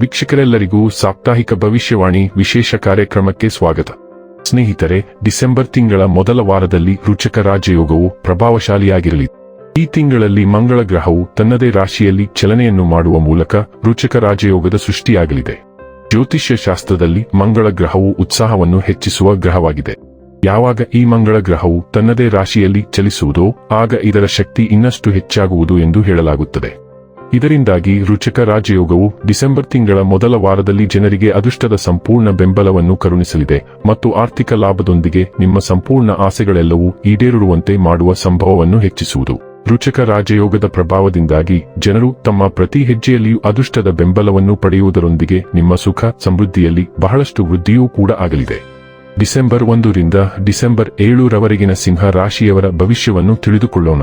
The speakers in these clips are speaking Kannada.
ವೀಕ್ಷಕರೆಲ್ಲರಿಗೂ ಸಾಪ್ತಾಹಿಕ ಭವಿಷ್ಯವಾಣಿ ವಿಶೇಷ ಕಾರ್ಯಕ್ರಮಕ್ಕೆ ಸ್ವಾಗತ. ಸ್ನೇಹಿತರೆ, ಡಿಸೆಂಬರ್ ತಿಂಗಳ ಮೊದಲ ವಾರದಲ್ಲಿ ರುಚಕ ರಾಜಯೋಗವು ಪ್ರಭಾವಶಾಲಿಯಾಗಿರಲಿ. ಈ ತಿಂಗಳಲ್ಲಿ ಮಂಗಳ ಗ್ರಹವು ತನ್ನದೇ ರಾಶಿಯಲ್ಲಿ ಚಲನೆಯನ್ನು ಮಾಡುವ ಮೂಲಕ ರುಚಕ ರಾಜಯೋಗದ ಸೃಷ್ಟಿಯಾಗಲಿದೆ. ಜ್ಯೋತಿಷ್ಯ ಶಾಸ್ತ್ರದಲ್ಲಿ ಮಂಗಳ ಗ್ರಹವು ಉತ್ಸಾಹವನ್ನು ಹೆಚ್ಚಿಸುವ ಗ್ರಹವಾಗಿದೆ. ಯಾವಾಗ ಈ ಮಂಗಳ ಗ್ರಹವು ತನ್ನದೇ ರಾಶಿಯಲ್ಲಿ ಚಲಿಸುವುದೋ, ಆಗ ಇದರ ಶಕ್ತಿ ಇನ್ನಷ್ಟು ಹೆಚ್ಚಾಗುವುದು ಎಂದು ಹೇಳಲಾಗುತ್ತದೆ. ಇದರಿಂದಾಗಿ ರುಚಕ ರಾಜಯೋಗವು ಡಿಸೆಂಬರ್ ತಿಂಗಳ ಮೊದಲ ವಾರದಲ್ಲಿ ಜನರಿಗೆ ಅದೃಷ್ಟದ ಸಂಪೂರ್ಣ ಬೆಂಬಲವನ್ನು ಕರುಣಿಸಲಿದೆ ಮತ್ತು ಆರ್ಥಿಕ ಲಾಭದೊಂದಿಗೆ ನಿಮ್ಮ ಸಂಪೂರ್ಣ ಆಸೆಗಳೆಲ್ಲವೂ ಈಡೇರುವಂತೆ ಮಾಡುವ ಸಂಭವವನ್ನು ಹೆಚ್ಚಿಸುವುದು. ರುಚಕ ರಾಜಯೋಗದ ಪ್ರಭಾವದಿಂದಾಗಿ ಜನರು ತಮ್ಮ ಪ್ರತಿ ಹೆಜ್ಜೆಯಲ್ಲಿಯೂ ಅದೃಷ್ಟದ ಬೆಂಬಲವನ್ನು ಪಡೆಯುವುದರೊಂದಿಗೆ ನಿಮ್ಮ ಸುಖ ಸಮೃದ್ಧಿಯಲ್ಲಿ ಬಹಳಷ್ಟು ವೃದ್ಧಿಯೂ ಕೂಡ ಆಗಲಿದೆ. ಡಿಸೆಂಬರ್ ಒಂದರಿಂದ ಡಿಸೆಂಬರ್ ಏಳರವರೆಗಿನ ಸಿಂಹ ರಾಶಿಯವರ ಭವಿಷ್ಯವನ್ನು ತಿಳಿದುಕೊಳ್ಳೋಣ.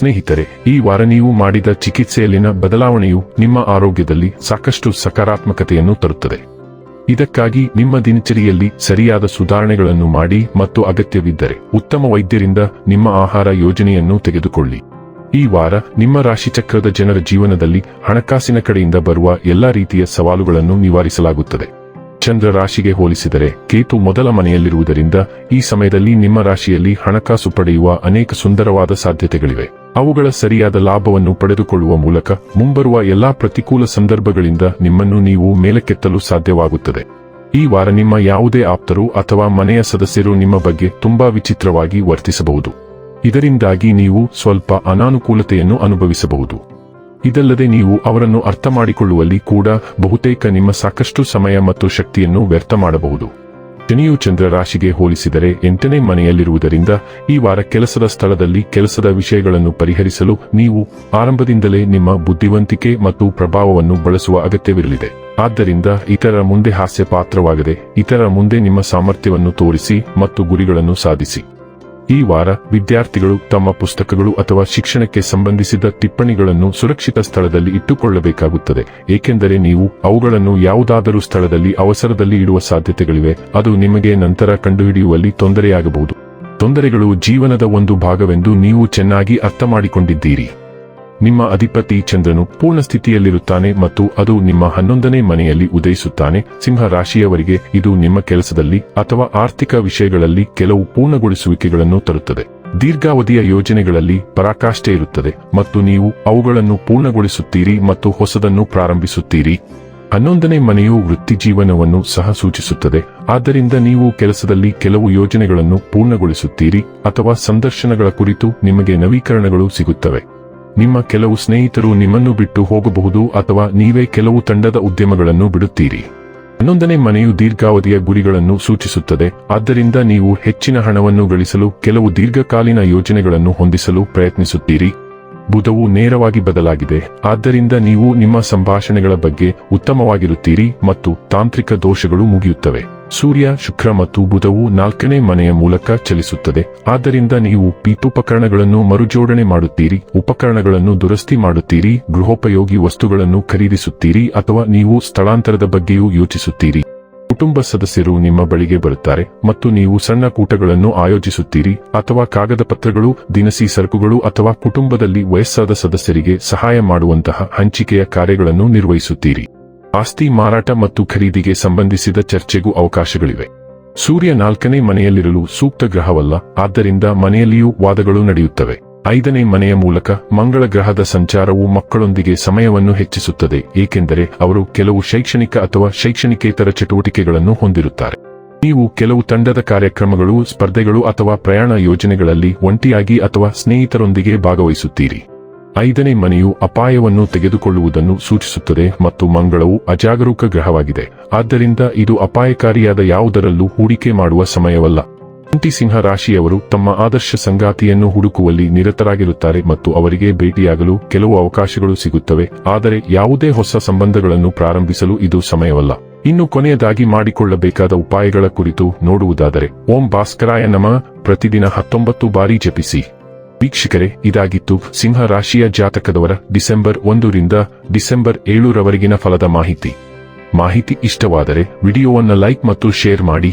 ಸ್ನೇಹಿತರೆ, ಈ ವಾರ ನೀವು ಮಾಡಿದ ಚಿಕಿತ್ಸೆಯಲ್ಲಿನ ಬದಲಾವಣೆಯು ನಿಮ್ಮ ಆರೋಗ್ಯದಲ್ಲಿ ಸಾಕಷ್ಟು ಸಕಾರಾತ್ಮಕತೆಯನ್ನು ತರುತ್ತದೆ. ಇದಕ್ಕಾಗಿ ನಿಮ್ಮ ದಿನಚರಿಯಲ್ಲಿ ಸರಿಯಾದ ಸುಧಾರಣೆಗಳನ್ನು ಮಾಡಿ ಮತ್ತು ಅಗತ್ಯವಿದ್ದರೆ ಉತ್ತಮ ವೈದ್ಯರಿಂದ ನಿಮ್ಮ ಆಹಾರ ಯೋಜನೆಯನ್ನು ತೆಗೆದುಕೊಳ್ಳಿ. ಈ ವಾರ ನಿಮ್ಮ ರಾಶಿಚಕ್ರದ ಜನರ ಜೀವನದಲ್ಲಿ ಹಣಕಾಸಿನ ಕಡೆಯಿಂದ ಬರುವ ಎಲ್ಲಾ ರೀತಿಯ ಸವಾಲುಗಳನ್ನು ನಿವಾರಿಸಲಾಗುತ್ತದೆ. ಚಂದ್ರ ರಾಶಿಗೆ ಹೋಲಿಸಿದರೆ ಕೇತು ಮೊದಲ ಮನೆಯಲ್ಲಿರುವುದರಿಂದ ಈ ಸಮಯದಲ್ಲಿ ನಿಮ್ಮ ರಾಶಿಯಲ್ಲಿ ಹಣಕಾಸು ಪಡೆಯುವ ಅನೇಕ ಸುಂದರವಾದ ಸಾಧ್ಯತೆಗಳಿವೆ. ಅವುಗಳ ಸರಿಯಾದ ಲಾಭವನ್ನು ಪಡೆದುಕೊಳ್ಳುವ ಮೂಲಕ ಮುಂಬರುವ ಎಲ್ಲಾ ಪ್ರತಿಕೂಲ ಸಂದರ್ಭಗಳಿಂದ ನಿಮ್ಮನ್ನು ನೀವು ಮೇಲಕ್ಕೆತ್ತಲು ಸಾಧ್ಯವಾಗುತ್ತದೆ. ಈ ವಾರ ನಿಮ್ಮ ಯಾವುದೇ ಆಪ್ತರು ಅಥವಾ ಮನೆಯ ಸದಸ್ಯರು ನಿಮ್ಮ ಬಗ್ಗೆ ತುಂಬಾ ವಿಚಿತ್ರವಾಗಿ ವರ್ತಿಸಬಹುದು. ಇದರಿಂದಾಗಿ ನೀವು ಸ್ವಲ್ಪ ಅನಾನುಕೂಲತೆಯನ್ನು ಅನುಭವಿಸಬಹುದು. ಇದಲ್ಲದೆ ನೀವು ಅವರನ್ನು ಅರ್ಥ ಮಾಡಿಕೊಳ್ಳುವಲ್ಲಿ ಕೂಡ ಬಹುತೇಕ ನಿಮ್ಮ ಸಾಕಷ್ಟು ಸಮಯ ಮತ್ತು ಶಕ್ತಿಯನ್ನು ವ್ಯರ್ಥ ಮಾಡಬಹುದು. ಶನಿಯು ಚಂದ್ರ ರಾಶಿಗೆ ಹೋಲಿಸಿದರೆ ಎಂಟನೇ ಮನೆಯಲ್ಲಿರುವುದರಿಂದ ಈ ವಾರ ಕೆಲಸದ ಸ್ಥಳದಲ್ಲಿ ಕೆಲಸದ ವಿಷಯಗಳನ್ನು ಪರಿಹರಿಸಲು ನೀವು ಆರಂಭದಿಂದಲೇ ನಿಮ್ಮ ಬುದ್ಧಿವಂತಿಕೆ ಮತ್ತು ಪ್ರಭಾವವನ್ನು ಬಳಸುವ ಅಗತ್ಯವಿರಲಿದೆ. ಆದ್ದರಿಂದ ಇತರರ ಮುಂದೆ ಹಾಸ್ಯ ಪಾತ್ರವಾಗದೆ ಇತರರ ಮುಂದೆ ನಿಮ್ಮ ಸಾಮರ್ಥ್ಯವನ್ನು ತೋರಿಸಿ ಮತ್ತು ಗುರಿಗಳನ್ನು ಸಾಧಿಸಿ. ಈ ವಾರ ವಿದ್ಯಾರ್ಥಿಗಳು ತಮ್ಮ ಪುಸ್ತಕಗಳು ಅಥವಾ ಶಿಕ್ಷಣಕ್ಕೆ ಸಂಬಂಧಿಸಿದ ಟಿಪ್ಪಣಿಗಳನ್ನು ಸುರಕ್ಷಿತ ಸ್ಥಳದಲ್ಲಿ ಇಟ್ಟುಕೊಳ್ಳಬೇಕಾಗುತ್ತದೆ. ಏಕೆಂದರೆ ನೀವು ಅವುಗಳನ್ನು ಯಾವುದಾದರೂ ಸ್ಥಳದಲ್ಲಿ ಅವಸರದಲ್ಲಿ ಇಡುವ ಸಾಧ್ಯತೆಗಳಿವೆ. ಅದು ನಿಮಗೆ ನಂತರ ಕಂಡುಹಿಡಿಯುವಲ್ಲಿ ತೊಂದರೆಯಾಗಬಹುದು. ತೊಂದರೆಗಳು ಜೀವನದ ಒಂದು ಭಾಗವೆಂದು ನೀವು ಚೆನ್ನಾಗಿ ಅರ್ಥ ಮಾಡಿಕೊಂಡಿದ್ದೀರಿ ನಿಮ್ಮ ಅಧಿಪತಿ ಚಂದ್ರನು ಪೂರ್ಣ ಸ್ಥಿತಿಯಲ್ಲಿರುತ್ತಾನೆ ಮತ್ತು ಅದು ನಿಮ್ಮ ಹನ್ನೊಂದನೇ ಮನೆಯಲ್ಲಿ ಉದಯಿಸುತ್ತಾನೆ. ಸಿಂಹ ರಾಶಿಯವರಿಗೆ ಇದು ನಿಮ್ಮ ಕೆಲಸದಲ್ಲಿ ಅಥವಾ ಆರ್ಥಿಕ ವಿಷಯಗಳಲ್ಲಿ ಕೆಲವು ಪೂರ್ಣಗೊಳಿಸುವಿಕೆಗಳನ್ನು ತರುತ್ತದೆ. ದೀರ್ಘಾವಧಿಯ ಯೋಜನೆಗಳಲ್ಲಿ ಪರಾಕಾಷ್ಠೆ ಇರುತ್ತದೆ ಮತ್ತು ನೀವು ಅವುಗಳನ್ನು ಪೂರ್ಣಗೊಳಿಸುತ್ತೀರಿ ಮತ್ತು ಹೊಸದನ್ನು ಪ್ರಾರಂಭಿಸುತ್ತೀರಿ. ಹನ್ನೊಂದನೇ ಮನೆಯು ವೃತ್ತಿ ಜೀವನವನ್ನು ಸಹ ಸೂಚಿಸುತ್ತದೆ. ಆದ್ದರಿಂದ ನೀವು ಕೆಲಸದಲ್ಲಿ ಕೆಲವು ಯೋಜನೆಗಳನ್ನು ಪೂರ್ಣಗೊಳಿಸುತ್ತೀರಿ ಅಥವಾ ಸಂದರ್ಶನಗಳ ಕುರಿತು ನಿಮಗೆ ನವೀಕರಣಗಳು ಸಿಗುತ್ತವೆ. ನಿಮ್ಮ ಕೆಲವು ಸ್ನೇಹಿತರು ನಿಮ್ಮನ್ನು ಬಿಟ್ಟು ಹೋಗಬಹುದು ಅಥವಾ ನೀವೇ ಕೆಲವು ತಂಡದ ಉದ್ಯಮಗಳನ್ನು ಬಿಡುತ್ತೀರಿ. ಹನ್ನೊಂದನೇ ಮನೆಯು ದೀರ್ಘಾವಧಿಯ ಗುರಿಗಳನ್ನು ಸೂಚಿಸುತ್ತದೆ. ಆದ್ದರಿಂದ ನೀವು ಹೆಚ್ಚಿನ ಹಣವನ್ನು ಗಳಿಸಲು, ಕೆಲವು ದೀರ್ಘಕಾಲೀನ ಯೋಜನೆಗಳನ್ನು ಹೊಂದಿಸಲು ಪ್ರಯತ್ನಿಸುತ್ತೀರಿ. ಬುಧವು ನೇರವಾಗಿ ಬದಲಾಗಿದೆ. ಆದ್ದರಿಂದ ನೀವು ನಿಮ್ಮ ಸಂಭಾಷಣೆಗಳ ಬಗ್ಗೆ ಉತ್ತಮವಾಗಿರುತ್ತೀರಿ ಮತ್ತು ತಾಂತ್ರಿಕ ದೋಷಗಳು ಮುಗಿಯುತ್ತವೆ. ಸೂರ್ಯ, ಶುಕ್ರ ಮತ್ತು ಬುಧವು ನಾಲ್ಕನೇ ಮನೆಯ ಮೂಲಕ ಚಲಿಸುತ್ತದೆ. ಆದ್ದರಿಂದ ನೀವು ಪೀಠೋಪಕರಣಗಳನ್ನು ಮರುಜೋಡಣೆ ಮಾಡುತ್ತೀರಿ, ಉಪಕರಣಗಳನ್ನು ದುರಸ್ತಿ ಮಾಡುತ್ತೀರಿ, ಗೃಹೋಪಯೋಗಿ ವಸ್ತುಗಳನ್ನು ಖರೀದಿಸುತ್ತೀರಿ ಅಥವಾ ನೀವು ಸ್ಥಳಾಂತರದ ಬಗ್ಗೆಯೂ ಯೋಚಿಸುತ್ತೀರಿ. ಕುಟುಂಬ ಸದಸ್ಯರು ನಿಮ್ಮ ಬಳಿಗೆ ಬರುತ್ತಾರೆ ಮತ್ತು ನೀವು ಸಣ್ಣ ಕೂಟಗಳನ್ನು ಆಯೋಜಿಸುತ್ತೀರಿ ಅಥವಾ ಕಾಗದ ಪತ್ರಗಳು, ದಿನಸಿ ಸರಕುಗಳು ಅಥವಾ ಕುಟುಂಬದಲ್ಲಿ ವಯಸ್ಸಾದ ಸದಸ್ಯರಿಗೆ ಸಹಾಯ ಮಾಡುವಂತಹ ಹಂಚಿಕೆಯ ಕಾರ್ಯಗಳನ್ನು ನಿರ್ವಹಿಸುತ್ತೀರಿ. ಆಸ್ತಿ ಮಾರಾಟ ಮತ್ತು ಖರೀದಿಗೆ ಸಂಬಂಧಿಸಿದ ಚರ್ಚೆಗೂ ಅವಕಾಶಗಳಿವೆ. ಸೂರ್ಯ ನಾಲ್ಕನೇ ಮನೆಯಲ್ಲಿರಲು ಸೂಕ್ತ ಗ್ರಹವಲ್ಲ, ಆದ್ದರಿಂದ ಮನೆಯಲ್ಲಿಯೂ ವಾದಗಳು ನಡೆಯುತ್ತವೆ. ಐದನೇ ಮನೆಯ ಮೂಲಕ ಮಂಗಳ ಗ್ರಹದ ಸಂಚಾರವು ಮಕ್ಕಳೊಂದಿಗೆ ಸಮಯವನ್ನು ಹೆಚ್ಚಿಸುತ್ತದೆ, ಏಕೆಂದರೆ ಅವರು ಕೆಲವು ಶೈಕ್ಷಣಿಕ ಅಥವಾ ಶೈಕ್ಷಣಿಕೇತರ ಚಟುವಟಿಕೆಗಳನ್ನು ಹೊಂದಿರುತ್ತಾರೆ. ನೀವು ಕೆಲವು ತಂಡದ ಕಾರ್ಯಕ್ರಮಗಳು, ಸ್ಪರ್ಧೆಗಳು ಅಥವಾ ಪ್ರಯಾಣ ಯೋಜನೆಗಳಲ್ಲಿ ಒಂಟಿಯಾಗಿ ಅಥವಾ ಸ್ನೇಹಿತರೊಂದಿಗೆ ಭಾಗವಹಿಸುತ್ತೀರಿ. ಐದನೇ ಮನೆಯು ಅಪಾಯವನ್ನು ತೆಗೆದುಕೊಳ್ಳುವುದನ್ನು ಸೂಚಿಸುತ್ತದೆ ಮತ್ತು ಮಂಗಳವು ಅಜಾಗರೂಕ ಗ್ರಹವಾಗಿದೆ. ಆದ್ದರಿಂದ ಇದು ಅಪಾಯಕಾರಿಯಾದ ಯಾವುದರಲ್ಲೂ ಹೂಡಿಕೆ ಮಾಡುವ ಸಮಯವಲ್ಲ. ಕುಂತಿ ಸಿಂಹ ರಾಶಿಯವರು ತಮ್ಮ ಆದರ್ಶ ಸಂಗಾತಿಯನ್ನು ಹುಡುಕುವಲ್ಲಿ ನಿರತರಾಗಿರುತ್ತಾರೆ ಮತ್ತು ಅವರಿಗೆ ಭೇಟಿಯಾಗಲು ಕೆಲವು ಅವಕಾಶಗಳು ಸಿಗುತ್ತವೆ, ಆದರೆ ಯಾವುದೇ ಹೊಸ ಸಂಬಂಧಗಳನ್ನು ಪ್ರಾರಂಭಿಸಲು ಇದು ಸಮಯವಲ್ಲ. ಇನ್ನು ಕೊನೆಯದಾಗಿ ಮಾಡಿಕೊಳ್ಳಬೇಕಾದ ಉಪಾಯಗಳ ಕುರಿತು ನೋಡುವುದಾದರೆ, ಓಂ ಭಾಸ್ಕರಾಯ ನಮ, ಪ್ರತಿದಿನ ಹತ್ತೊಂಬತ್ತು ಬಾರಿ ಜಪಿಸಿ. ವೀಕ್ಷಕರೇ, ಇದಾಗಿತ್ತು ಸಿಂಹ ರಾಶಿಯ ಜಾತಕದವರ ಡಿಸೆಂಬರ್ ಒಂದರಿಂದ ಡಿಸೆಂಬರ್ ಏಳರವರೆಗಿನ ಫಲದ ಮಾಹಿತಿ. ಮಾಹಿತಿ ಇಷ್ಟವಾದರೆ ವಿಡಿಯೋವನ್ನು ಲೈಕ್ ಮತ್ತು ಶೇರ್ ಮಾಡಿ.